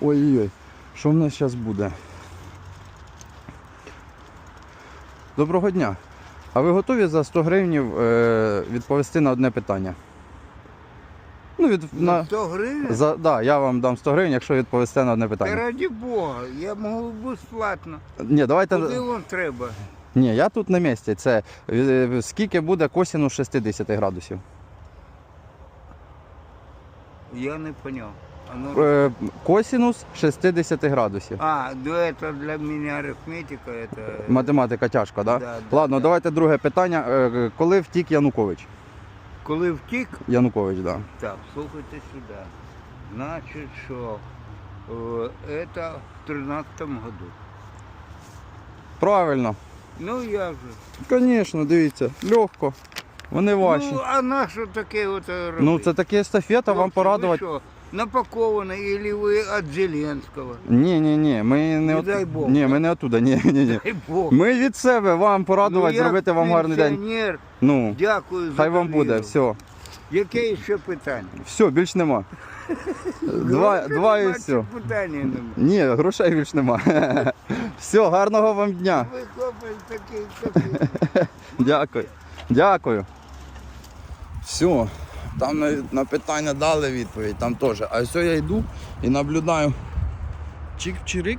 Ой-ой-ой, що в нас зараз буде? Доброго дня. А ви готові за 100 гривнів е, відповісти на одне питання? Ну, від, на, 100 гривень? за, да, я вам дам 100 гривень, якщо відповісте на одне Та питання. раді Бога, я можу безплатно. Ні, давайте. Куди вам треба? Ні, я тут на місці. Це е, скільки буде косінус 60 градусів? Я не поняв А, ну, Е, косінус 60 градусів. а, ну это для меня арифметика, это... Математика тяжка, да? Да, да, Ладно, да. давайте друге питання. Е, Коли втік Янукович? Коли втік, Янукович, да. так, слухайте сюди. Значить, що е, это в 13 году. Правильно. Ну я же. Звісно, дивіться, легко. Вони ваші. Ну, а на що таке от робити? Ну, це таке естафета, вам Хлопці, порадувати. Ви що, напаковано, или ви від Зеленського? Ні, ні, ні. Ми не Не от... дай Бог. Ні, ми не оттуда. Ні, ні, ні. Дай Бог. Ми від себе вам порадувати, Ну, я зробити вам гарний день. пенсіонер, Ну, Дякую за хай вам буде, все. Яке ще питання? Все, більш нема. Два, Грошей два і нема, все. Питання нема. Ні, грошей більш нема. Все, гарного вам дня. Ви хлопець такий, такий. Дякую. Дякую. Все. Там на, на питання дали відповідь, там теж. А все я йду і наблюдаю. Чик-чирик.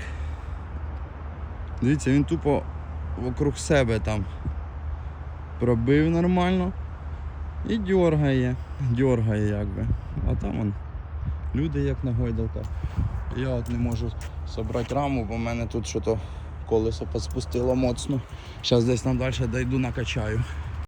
Дивіться, він тупо вокруг себе там пробив нормально. І дергає. Дергає якби. А там он люди як на гойдалках. Я от не можу собрати раму, бо в мене тут що-то колесо поспустило моцно. Зараз десь там далі дойду накачаю.